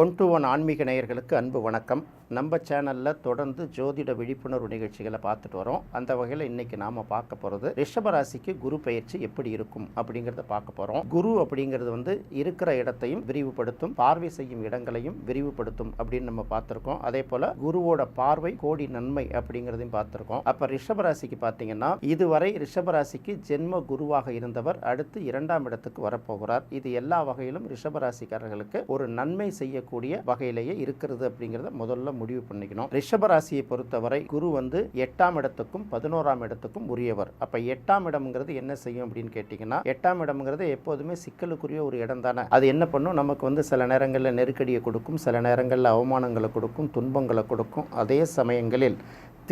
One to one ஆன்மீக நேயர்களுக்கு அன்பு வணக்கம். நம்ம சேனலில் தொடர்ந்து ஜோதிட விழிப்புணர்வு நிகழ்ச்சிகளை பார்த்துட்டு வரோம். அந்த வகையில் இன்னைக்கு நாம் பார்க்க போகிறது ரிஷபராசிக்கு குரு பயிற்சி எப்படி இருக்கும் அப்படிங்கிறத பார்க்க போகிறோம் குரு அப்படிங்கிறது வந்து இருக்கிற இடத்தையும் விரிவுபடுத்தும் பார்வை செய்யும் இடங்களையும் விரிவுபடுத்தும் அப்படின்னு நம்ம பார்த்துருக்கோம். அதே போல் குருவோட பார்வை கோடி நன்மை அப்படிங்கிறதையும் பார்த்துருக்கோம். அப்போ ரிஷபராசிக்கு பார்த்தீங்கன்னா இதுவரை ரிஷபராசிக்கு ஜென்ம குருவாக இருந்தவர் அடுத்து இரண்டாம் இடத்துக்கு வரப்போகிறார். இது எல்லா வகையிலும் ரிஷபராசிக்காரர்களுக்கு ஒரு நன்மை செய்ய செய்யக்கூடிய வகையிலேயே இருக்கிறது அப்படிங்கிறத முதல்ல முடிவு பண்ணிக்கணும். ரிஷபராசியை பொறுத்தவரை குரு வந்து எட்டாம் இடத்துக்கும் பதினோராம் இடத்துக்கும் உரியவர். அப்ப எட்டாம் இடம்ங்கிறது என்ன செய்யும் அப்படின்னு கேட்டீங்கன்னா எட்டாம் இடம்ங்கிறது எப்போதுமே சிக்கலுக்குரிய ஒரு இடம் தானே. அது என்ன பண்ணும்? நமக்கு வந்து சில நேரங்களில் நெருக்கடியை கொடுக்கும் சில நேரங்களில் அவமானங்களை கொடுக்கும் துன்பங்களை கொடுக்கும். அதே சமயங்களில்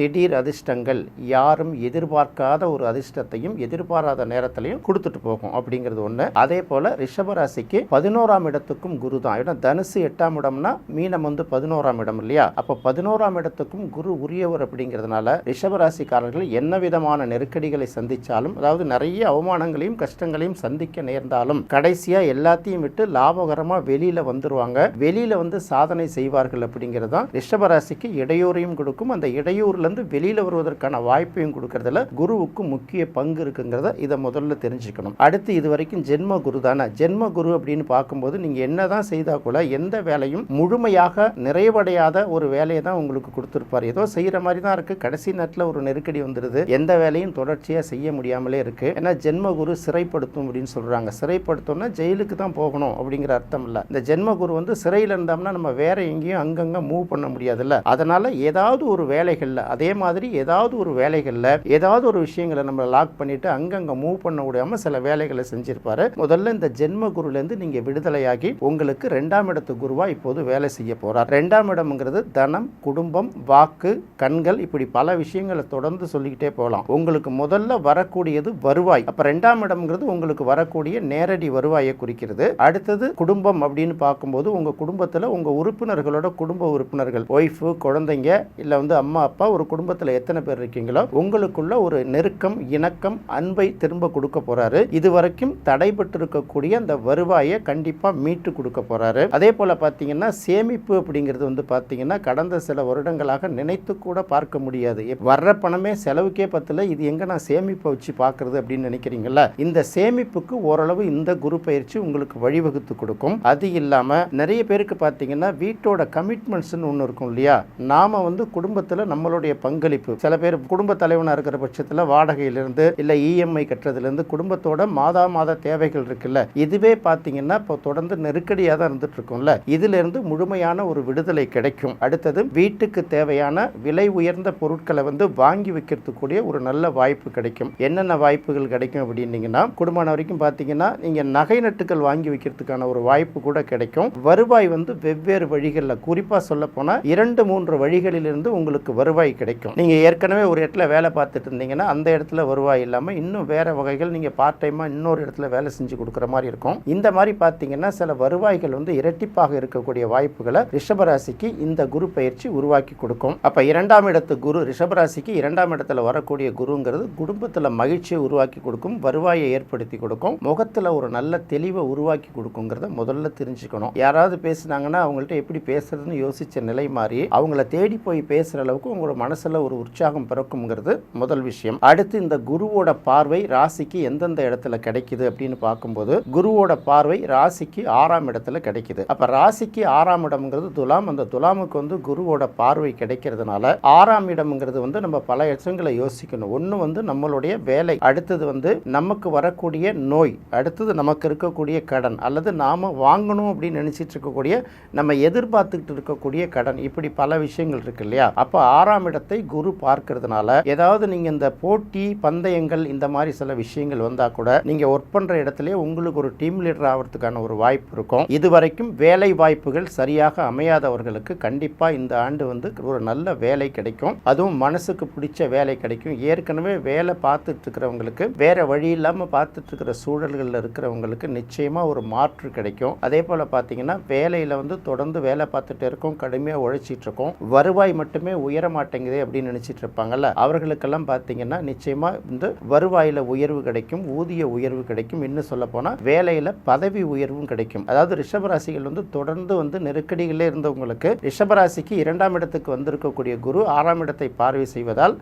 திடீர் அதிர்ஷ்டங்கள் யாரும் எதிர்பார்க்காத ஒரு அதிர்ஷ்டத்தையும் எதிர்பாராத நேரத்திலையும் கொடுத்துட்டு போகும் அப்படிங்கிறது ஒன்று அதே போல ரிஷபராசிக்கு பதினோராம் இடத்துக்கும் குரு தான். ஏன்னா தனுசு எட்டாம் இடம்னா மீனம் வந்து பதினோராம் இடம் இல்லையா? அப்போ பதினோராம் இடத்துக்கும் குரு உரியவர் அப்படிங்கிறதுனால ரிஷபராசிக்காரர்கள் என்ன விதமான நெருக்கடிகளை சந்திச்சாலும் அதாவது நிறைய அவமானங்களையும் கஷ்டங்களையும் சந்திக்க நேர்ந்தாலும் கடைசியாக எல்லாத்தையும் விட்டு லாபகரமாக வெளியில் வந்துருவாங்க. வெளியில் வந்து சாதனை செய்வார்கள் அப்படிங்கிறது தான் ரிஷபராசிக்கு இடையூறையும் கொடுக்கும். அந்த இடையூரில் இருந்து வெளியில வருவதற்கான வாய்ப்பையும் கொடுக்கறதுல குருவுக்கு முக்கிய பங்கு இருக்குங்கிறத இதை முதல்ல தெரிஞ்சுக்கணும். அடுத்து இது வரைக்கும் ஜென்ம குரு தானே. ஜென்ம குரு அப்படின்னு பார்க்கும்போது நீங்க என்னதான் செய்தா கூட எந்த வேலையும் முழுமையாக நிறைவடையாத ஒரு வேலையை தான் உங்களுக்கு கொடுத்துருப்பார். ஏதோ செய்யற மாதிரி தான் இருக்கு. கடைசி நேரத்தில் ஒரு நெருக்கடி வந்துடுது எந்த வேலையும் தொடர்ச்சியாக செய்ய முடியாமலே இருக்கு. ஏன்னா ஜென்ம குரு சிறைப்படுத்தும் அப்படின்னு சொல்றாங்க. சிறைப்படுத்தோம்னா ஜெயிலுக்கு தான் போகணும் அப்படிங்கிற அர்த்தம் இல்லை. இந்த ஜென்ம குரு வந்து சிறையில் இருந்தோம்னா நம்ம வேற எங்கேயும் அங்கங்க மூவ் பண்ண முடியாதுல்ல. அதனால ஏதாவது ஒரு வேலைகளில் அதே மாதிரி ஏதாவது ஒரு வேலைகளில் ஏதாவது ஒரு விஷயங்களை நம்ம லாக் பண்ணிட்டு அங்கங்கே மூவ் பண்ண முடியாமல் சில வேலைகளை செஞ்சிருப்பாரு. முதல்ல இந்த ஜென்ம குருலேருந்து நீங்கள் விடுதலையாகி உங்களுக்கு ரெண்டாம் இடத்து குருவா இப்போது வேலை செய்ய போகிறார் ரெண்டாம் இடம்ங்கிறது தனம் குடும்பம் வாக்கு கண்கள் இப்படி பல விஷயங்களை தொடர்ந்து சொல்லிக்கிட்டே போகலாம். உங்களுக்கு முதல்ல வரக்கூடியது வருவாய். அப்போ ரெண்டாம் இடம்ங்கிறது உங்களுக்கு வரக்கூடிய நேரடி வருவாயை குறிக்கிறது. அடுத்தது குடும்பம் அப்படின்னு பார்க்கும்போது உங்கள் குடும்பத்தில் உங்கள் உறுப்பினர்களோட குடும்ப உறுப்பினர்கள். ஒய்ஃபு குழந்தைங்க இல்லை வந்து அம்மா அப்பா ஒரு குடும்பத்துல எத்தனை பேர் இருக்கீங்களோ உங்களுக்குள்ள ஒரு நெருக்கம் இணக்கம் அன்பை திரும்ப கொடுக்க போறாரு. இது வரைக்கும் தடைபட்டு இருக்கக்கூடிய அந்த வருவாயை கண்டிப்பா மீட்டு கொடுக்க போறாரு. அதே போல பாத்தீங்கன்னா சேமிப்பு அப்படிங்கிறது வந்து பாத்தீங்கன்னா கடந்த சில வருடங்களாக நினைத்து கூட பார்க்க முடியாது. வர்ற பணமே செலவுக்கே பத்தல இது எங்க நான் சேமிப்பை வச்சு பார்க்கறது அப்படின்னு நினைக்கிறீங்களா இந்த சேமிப்புக்கு ஓரளவு இந்த குரு பயிற்சி உங்களுக்கு வழிவகுத்து கொடுக்கும். அது இல்லாம நிறைய பேருக்கு பாத்தீங்கன்னா வீட்டோட கமிட்மெண்ட்ஸ்னு ஒன்று இருக்கும் இல்லையா? நாம வந்து குடும்பத்துல நம்மளுடைய பங்களிப்பு. சில பேர் குடும்ப தலைவனாக இருக்கிற பட்சத்தில் வாடகையிலிருந்து இல்லை இஎம்ஐ கட்டுறதுலேருந்து குடும்பத்தோட மாதா மாத தேவைகள் இருக்குல்ல இதுவே பார்த்தீங்கன்னா இப்போ தொடர்ந்து நெருக்கடியாக தான் இருந்துட்டு இருக்கும்ல இதிலிருந்து முழுமையான ஒரு விடுதலை கிடைக்கும். அடுத்தது வீட்டுக்கு தேவையான விலை உயர்ந்த பொருட்களை வந்து வாங்கி வைக்கிறதுக்கூடிய ஒரு நல்ல வாய்ப்பு கிடைக்கும். என்னென்ன வாய்ப்புகள் கிடைக்கும் அப்படின்னீங்கன்னா குடும்பம் வரைக்கும் பார்த்தீங்கன்னா நீங்கள் நகை நட்டுகள் வாங்கி வைக்கிறதுக்கான ஒரு வாய்ப்பு கூட கிடைக்கும். வருவாய் வந்து வெவ்வேறு வழிகளில் குறிப்பாக சொல்ல போனால் இரண்டு மூன்று வழிகளிலிருந்து உங்களுக்கு வருவாய் கிடைக்கும். நீங்கள் ஏற்கனவே ஒரு இடத்துல வேலை பார்த்துட்டு இருந்தீங்கன்னா அந்த இடத்துல வருவாய் இல்லாமல் இன்னும் வேறு வகைகள் நீங்கள் பார்ட் டைமாக இன்னொரு இடத்துல வேலை செஞ்சு கொடுக்குற மாதிரி இருக்கும். இந்த மாதிரி பார்த்தீங்கன்னா சில வருவாய்கள் வந்து இரட்டிப்பாக இருக்கக்கூடிய வாய்ப்புகளை ரிஷபராசிக்கு இந்த குரு பயிற்சி உருவாக்கி கொடுக்கும். அப்போ இரண்டாம் இடத்து குரு ரிஷபராசிக்கு இரண்டாம் இடத்துல வரக்கூடிய குருங்கிறது குடும்பத்தில் மகிழ்ச்சியை உருவாக்கி கொடுக்கும் வருவாயை ஏற்படுத்தி கொடுக்கும் முகத்தில் ஒரு நல்ல தெளிவை உருவாக்கி கொடுக்குங்கிறத முதல்ல தெரிஞ்சுக்கணும். யாராவது பேசுனாங்கன்னா அவங்கள்ட்ட எப்படி பேசுறதுன்னு யோசிச்ச நிலை மாறி அவங்கள தேடி போய் பேசுகிற அளவுக்கு உங்களோட மனசுல ஒரு உற்சாகம் பிறக்குங்கிறது முதல் விஷயம். அடுத்து இந்த குருவோட பார்வை ராசிக்கு எந்தெந்த இடத்துல கிடைக்குது அப்படின்னு பார்க்கும்போது குருவோட பார்வை ராசிக்கு ஆறாம் இடத்துல கிடைக்குது. அப்ப ராசிக்கு ஆறாம் இடம்ங்கிறது துலாம். அந்த துலாமுக்கு வந்து குருவோட பார்வை கிடைக்கிறதுனால ஆறாம் இடம்ங்கிறது வந்து நம்ம பல இடங்களை யோசிக்கணும். ஒன்று வந்து நம்மளுடைய வேலை அடுத்தது வந்து நமக்கு வரக்கூடிய நோய் அடுத்தது நமக்கு இருக்கக்கூடிய கடன் அல்லது நாம வாங்கணும் அப்படின்னு நினைச்சிட்டு இருக்கக்கூடிய நம்ம எதிர்பார்த்துக்கிட்டு இருக்கக்கூடிய கடன் இப்படி பல விஷயங்கள் இருக்கு இல்லையா? அப்போ ஆறாம் இடத்தை குரு பார்க்கறதுனால ஏதாவது நீங்க இந்த போட்டி பந்தயங்கள் இந்த மாதிரி சில விஷயங்கள் வந்தா கூட நீங்க ஒர்க் பண்ற இடத்துல உங்களுக்கு ஒரு டீம் லீடர் ஆகிறதுக்கான ஒரு வாய்ப்பு இருக்கும். இதுவரைக்கும் வேலை வாய்ப்புகள் சரியாக அமையாதவர்களுக்கு கண்டிப்பா இந்த ஆண்டு வந்து ஒரு நல்ல வேலை கிடைக்கும். அதுவும் மனசுக்கு பிடிச்ச வேலை கிடைக்கும். ஏற்கனவே வேலை பார்த்துட்டு இருக்கிறவங்களுக்கு வேற வழி இல்லாம பார்த்துட்டு இருக்கிற சூழல்களில் இருக்கிறவங்களுக்கு நிச்சயமா ஒரு மாற்று கிடைக்கும். அதே போல பார்த்தீங்கன்னா வேலையில வந்து தொடர்ந்து வேலை பார்த்துட்டு இருக்கோம் கடுமையாக உழைச்சிட்டு இருக்கோம். வருவாய் மட்டுமே உயர மாட்டேங்குது கிடைக்குது அப்படின்னு நினைச்சிட்டு இருப்பாங்கல்ல? அவர்களுக்கெல்லாம் பார்த்தீங்கன்னா நிச்சயமா இந்த வருவாயில உயர்வு கிடைக்கும் ஊதிய உயர்வு கிடைக்கும். இன்னும் சொல்ல போனால் வேலையில பதவி உயர்வும் கிடைக்கும். அதாவது ரிஷபராசிகள் வந்து தொடர்ந்து வந்து நெருக்கடிகளே இருந்தவங்களுக்கு ரிஷபராசிக்கு இரண்டாம் இடத்துக்கு வந்திருக்கக்கூடிய குரு ஆறாம் இடத்தை பார்வை செய்வதால்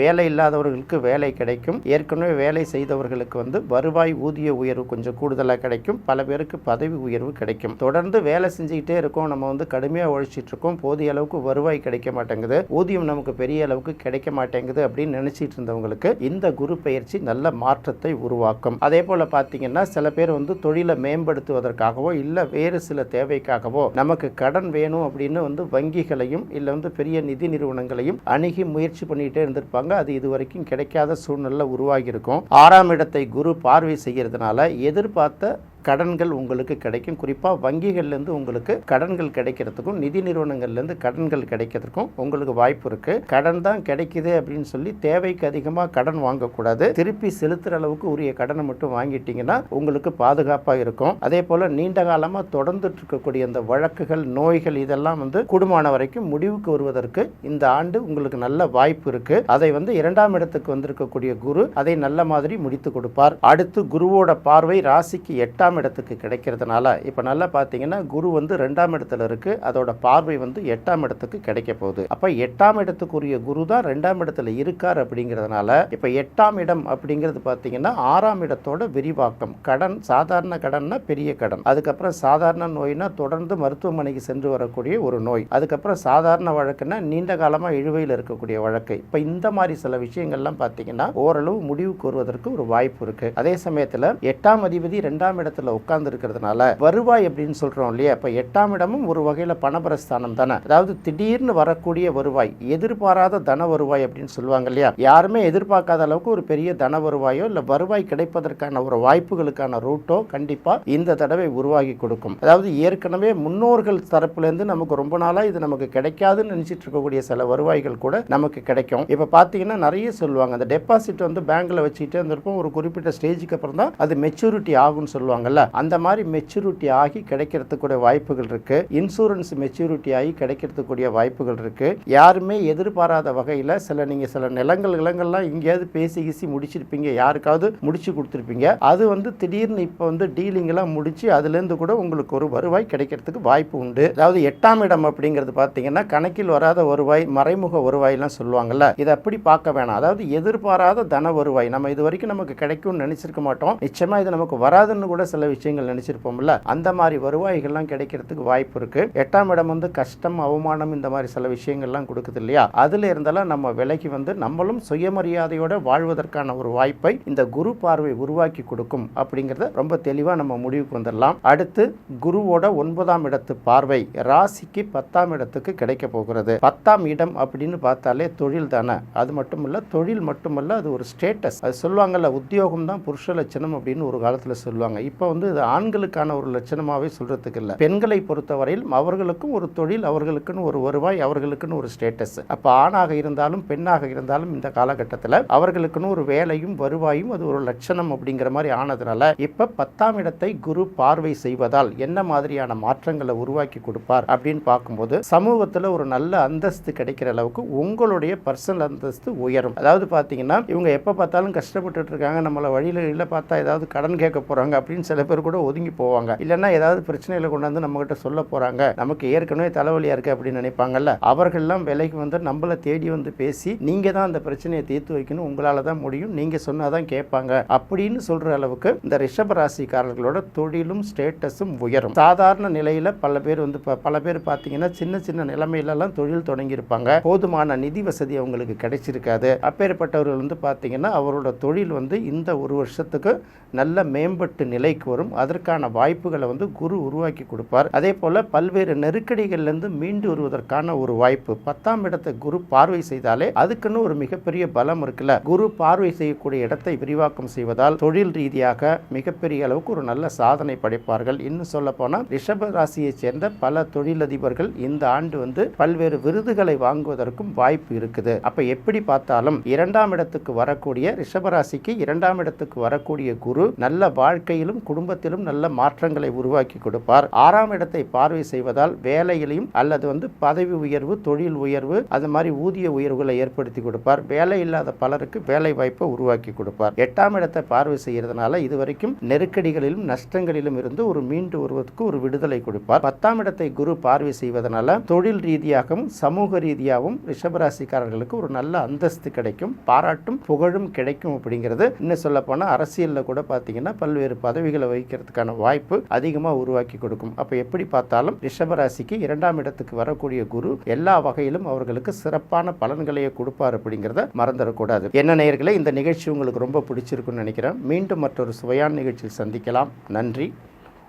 வேலை இல்லாதவர்களுக்கு வேலை கிடைக்கும். ஏற்கனவே வேலை செய்தவர்களுக்கு வந்து வருவாய் ஊதிய உயர்வு கொஞ்சம் கூடுதலாக கிடைக்கும். பல பேருக்கு பதவி உயர்வு கிடைக்கும். தொடர்ந்து வேலை செஞ்சுக்கிட்டே இருக்கோம். நம்ம வந்து கடுமையாக உழைச்சிட்டு இருக்கோம். போதிய அளவுக்கு வருவாய் கிடைக்க மாட்டேங்குது. ஊதியம் நமக்கு பெரிய அளவுக்கு கிடைக்க மாட்டேங்குது அப்படின்னு நினைச்சிட்டு இருந்தவங்களுக்கு இந்த குரு பயிற்சி நல்ல மாற்றத்தை உருவாக்கும். அதே போல பார்த்தீங்கன்னா சில பேர் வந்து தொழிலை மேம்படுத்துவதற்காகவோ இல்லை வேறு சில தேவைக்காகவோ நமக்கு கடன் வேணும் அப்படின்னு வந்து வங்கிகளையும் இல்லை வந்து பெரிய நிதி நிறுவனங்களையும் அணுகி முயற்சி பண்ணிகிட்டே இருந்திருப்பாங்க. அது இது வரைக்கும் கிடைக்காத சூழ்நிலை உருவாகியிருக்கும். ஆறாம் இடத்தை குரு பார்வை செய்யறதுனால எதிர்பார்த்த கடன்கள் உங்களுக்கு கிடைக்கும். குறிப்பாக வங்கிகள்லேருந்து உங்களுக்கு கடன்கள் கிடைக்கிறதுக்கும் நிதி நிறுவனங்கள்லேருந்து கடன்கள் கிடைக்கிறதுக்கும் உங்களுக்கு வாய்ப்பு இருக்குது கடன் தான் கிடைக்குது அப்படின்னு சொல்லி தேவைக்கு அதிகமாக கடன் வாங்கக்கூடாது. திருப்பி செலுத்துகிற அளவுக்கு உரிய கடனை மட்டும் வாங்கிட்டீங்கன்னா உங்களுக்கு பாதுகாப்பாக இருக்கும். அதே போல் நீண்ட காலமாக தொடர்ந்துட்டு இருக்கக்கூடிய இந்த வழக்குகள் நோய்கள் இதெல்லாம் வந்து குடுமான வரைக்கும் முடிவுக்கு வருவதற்கு இந்த ஆண்டு உங்களுக்கு நல்ல வாய்ப்பு இருக்குது அதை வந்து இரண்டாம் இடத்துக்கு வந்திருக்கக்கூடிய குரு அதை நல்ல மாதிரி முடித்து கொடுப்பார். அடுத்து குருவோட பார்வை ராசிக்கு எட்டாம் இடத்துக்கு கிடைக்கிறதுனால இப்போ நல்லா பார்த்தீங்கன்னா குரு வந்து ரெண்டாம் இடத்துல இருக்கு. அதோட பார்வை வந்து எட்டாம் இடத்துக்கு கிடைக்க போகுது. அப்போ எட்டாம் இடத்துக்குரிய குரு தான் ரெண்டாம் இடத்துல இருக்கார் அப்படிங்கிறதுனால இப்போ எட்டாம் இடம் அப்படிங்கிறது பார்த்தீங்கன்னா ஆறாம் இடத்தோட விரிவாக்கம். கடன் சாதாரண கடன்னா பெரிய கடன். அதுக்கப்புறம் சாதாரண நோய்னா தொடர்ந்து மருத்துவமனைக்கு சென்று வரக்கூடிய ஒரு நோய். அதுக்கப்புறம் சாதாரண வழக்குன்னா நீண்ட காலமாக இழுவையில் இருக்கக்கூடிய வழக்கு. இப்போ இந்த மாதிரி சில விஷயங்கள்லாம் பார்த்தீங்கன்னா ஓரளவு முடிவுக்கு வருவதற்கு ஒரு வாய்ப்பு இருக்கு. அதே சமயத்தில் எட்டாம் அதிபதி ரெண்டாம் இடத்துல உட்கார்ந்து இருக்கிறதுனால வருவாய் அப்படின்னு சொல்றோம் இல்லையா? இப்போ எட்டாம் இடமும் ஒரு வகையில் பணபரஸ்தானம் தானே. அதாவது திடீர்னு வரக்கூடிய வருவாய் எதிர்பாராத தன வருவாய் அப்படின்னு சொல்லுவாங்க இல்லையா? யாருமே எதிர்பார்க்காத அளவுக்கு ஒரு பெரிய தன வருவாயோ இல்லை வருவாய் கிடைப்பதற்கான ஒரு வாய்ப்புகளுக்கான ரூட்டோ கண்டிப்பா இந்த தடவை உருவாகி கொடுக்கும். அதாவது ஏற்கனவே முன்னோர்கள் தரப்புலேருந்து நமக்கு ரொம்ப நாளா இது நமக்கு கிடைக்காதுன்னு நினைச்சிட்டு இருக்கக்கூடிய சில வருவாய்கள் கூட நமக்கு கிடைக்கும். இப்போ பார்த்தீங்கன்னா நிறைய சொல்லுவாங்க. அந்த டெபாசிட் வந்து பேங்க்ல வச்சுக்கிட்டே இருந்திருப்போம். ஒரு குறிப்பிட்ட ஸ்டேஜுக்கு அப்புறம் தான் அது மெச்சூரிட்டி ஆகும்னு சொல்லுவாங்கல்ல அந்த மாதிரி மெச்சூரிட்டி ஆகி கிடைக்கிறதுக்குடைய வாய்ப்புகள் இருக்கு. இன்சூரன்ஸ் மெச்சூரிட்டி ஆகி கிடைக்கிறதுக்கூடிய வாய்ப்புகள் இருக்கு. யாருமே எதிர்பாராத வகையில் சில நீங்க சில நிலங்கள் நிலங்கள்லாம் எங்கேயாவது பேசி கீசி முடிச்சிருப்பீங்க. யாருக்காவது முடிச்சு கொடுத்துருப்பீங்க. அது வந்து திடீர்னு இப்போ வந்து டீலிங் எல்லாம் முடிச்சு அதுலேருந்து கூட உங்களுக்கு ஒரு வருவாய் கிடைக்கிறதுக்கு வாய்ப்பு உண்டு. அதாவது எட்டாம் இடம் அப்படிங்கிறது பார்த்தீங்கன்னா கணக்கில் வராத வருவாய் மறைமுக வருவாய்லாம் சொல்லுவாங்கல்ல. இதை அப்படி பார்க்க வேணாம். அதாவது எதிர்பாராத தன வருவாய். நம்ம இது வரைக்கும் நமக்கு கிடைக்கும்னு நினைச்சிருக்க மாட்டோம். நிச்சயமா இது நமக்கு வராதுன்னு கூட சில விஷயங்கள் நினைச்சிருப்போம்ல அந்த மாதிரி வருவாய்கள்லாம் கிடைக்கிறதுக்கு வாய்ப்பு இருக்கு. எட்டாம் இடம் வந்து கஷ்டம் அவமானம் இந்த மாதிரி சில விஷயங்கள்லாம் கொடுக்குது இல்லையா? அதுல இருந்தாலும் நம்ம விலைக்கு வந்து நம்மளும் சுயமரியாதையோட வாழ்வதற்கான ஒரு வாய்ப்பை இந்த குரு பார்வை உருவாக்கி கொடுக்கும் அப்படிங்கிறத ரொம்ப தெளிவா நம்ம முடிவுக்கு வந்துடலாம். அடுத்து குருவோட ஒன்பதாம் இடத்து பார்வை ராசிக்கு பத்தாம் இடத்துக்கு கிடைக்க போகிறது. பத்தாம் இடம் அப்படின்னு பார்த்தாலே தொழில் தானே. அது மட்டும் இல்லை தொழில் மட்டுமல்ல அது ஒரு ஸ்டேட்டஸ் அது சொல்லுவாங்கல்ல உத்தியோகம் தான் புருஷ லட்சணம் அப்படின்னு ஒரு காலத்துல சொல்லுவாங்க. இப்போ வந்து இது ஆண்களுக்கான ஒரு லட்சணமாகவே சொல்கிறதுக்கு இல்லை. பெண்களை பொறுத்தவரையில் அவர்களுக்கும் ஒரு தொழில் அவர்களுக்குன்னு ஒரு வருவாய் அவர்களுக்குன்னு ஒரு ஸ்டேட்டஸ் அப்போ ஆணாக இருந்தாலும் பெண்ணாக இருந்தாலும் இந்த காலகட்டத்தில் அவர்களுக்குன்னு ஒரு வேலையும் வருவாயும் அது ஒரு லட்சணம் அப்படிங்கிற மாதிரி ஆனதுனால இப்போ பத்தாம் இடத்தை குரு பார்வை செய்வதால் என்ன மாதிரியான மாற்றங்களை உருவாக்கி கொடுப்பார் அப்படின்னு பார்க்கும்போது சமூகத்தில் ஒரு நல்ல அந்தஸ்து கிடைக்கிற அளவுக்கு உங்களுடைய பர்சனல் அந்தஸ்து உயரும். அதாவது பார்த்தீங்கன்னா இவங்க எப்போ பார்த்தாலும் கஷ்டப்பட்டுட்டு இருக்காங்க நம்மளை வழியில் இல்லை பார்த்தா ஏதாவது கடன் கேட்க போகிறாங்க அப்படின்னு சில பேர் கூட ஒதுங்கி போவாங்க. இல்லைன்னா ஏதாவது பிரச்சனைகளை கொண்டாந்து நம்மகிட்ட சொல்ல போகிறாங்க நமக்கு ஏற்கனவே தலைவலியாக இருக்குது அப்படின்னு நினைப்பாங்கல்ல. அவர்கள்லாம் விலைக்கு வந்து நம்மளை தேடி வந்து பேசி நீங்கள் தான் அந்த பிரச்சனையை தீர்த்து வைக்கணும். உங்களால் தான் முடியும். நீங்கள் சொன்னால் தான் கேட்பாங்க. அப்படின்னு சொல்கிற அளவுக்கு இந்த ரிஷப ராசிக்காரர்களோட தொழிலும் ஸ்டேட்டஸும் உயரும். சாதாரண நிலையில் பல பேர் வந்து ப- பல பேர் பார்த்தீங்கன்னா சின்ன சின்ன நிலைமையிலலாம் தொழில் தொடங்கியிருப்பாங்க. போதுமான நிதி வசதி அவங்களுக்கு கிடைச்சிருக்காது. அப்பேற்பட்டவர்கள் வந்து பார்த்தீங்கன்னா அவரோட தொழில் வந்து இந்த ஒரு வருஷத்துக்கு நல்ல மேம்பட்டு நிலைக்கு வரும். அதற்கான வாய்ப்புகளை வந்து குரு உருவாக்கி கொடுப்பார். அதே போல பல்வேறு நெருக்கடிகள்லேருந்து மீண்டு வருவதற்கான ஒரு வாய்ப்பு. பத்தாம் இடத்தை குரு பார்வை செய்தாலே அதுக்குன்னு ஒரு மிகப்பெரிய பலம் இருக்குல்ல. குரு பார்வை செய்யக்கூடிய இடத்தை விரிவாக்கம் செய்வதால் தொழில் ரீதியாக மிகப்பெரிய அளவுக்கு ஒரு நல்ல சாதனை படைப்பார்கள். இன்னும் சொல்ல போனால் ரிஷப ராசியைச் சேர்ந்த பல தொழிலதிபர்கள் இந்த ஆண்டு வந்து பல்வேறு விருதுகளை வாங்குவதற்கும் வாய்ப்பு இருக்குது. அப்ப எப்படி பார்த்தாலும் இரண்டாம் இடத்துக்கு வரக்கூடிய ரிஷபராசிக்கு இரண்டாம் இடத்துக்கு வரக்கூடிய குரு நல்ல வாழ்க்கையிலும் குடும்பத்திலும் நல்ல மாற்றங்களை உருவாக்கி கொடுப்பார். ஆறாம் இடத்தை பார்வை செய்வதால் வேலையிலையும் அல்லது வந்து பதவி உயர்வு தொழில் உயர்வு அது மாதிரி ஊதிய உயர்வுகளை ஏற்படுத்தி கொடுப்பார். வேலை இல்லாத பலருக்கு வேலை வாய்ப்பை உருவாக்கி கொடுப்பார். எட்டாம் இடத்தை பார்வை செய்யறதுனால இதுவரைக்கும் நெருக்கடிகளிலும் நஷ்டங்களிலும் இருந்து ஒரு மீண்டு வருவதற்கு ஒரு விடுதலை கொடுப்பார். பத்தாம் இடத்தை குரு பார்வை செய்வதனால தொழில் ரீதியாகவும் சமூக ரீதியாகவும் ரிஷபராசிக்காரர்களுக்கு ஒரு நல்ல அந்தஸ்து கிடைக்கும். பாராட்டும் புகழும் கிடைக்கும் அப்படிங்கிறது. இன்னும் சொல்ல போனால் அரசியலில் கூட பார்த்தீங்கன்னா பல்வேறு பதவிகள் வைக்கிறதுக்கான வாய்ப்பு அதிகமாக உருவாக்கி கொடுக்கும். அப்போ எப்படி பார்த்தாலும் ரிஷபராசிக்கு இரண்டாம் இடத்துக்கு வரக்கூடிய குரு எல்லா வகையிலும் அவர்களுக்கு சிறப்பான பலன்களையே கொடுப்பார் அப்படிங்கிறத மறந்துடக்கூடாது. என்ன நேயர்களே இந்த நிகழ்ச்சி உங்களுக்கு ரொம்ப பிடிச்சிருக்குன்னு நினைக்கிறேன். மீண்டும் மற்றொரு சுவையான நிகழ்ச்சியில் சந்திக்கலாம். நன்றி.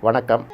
வணக்கம்.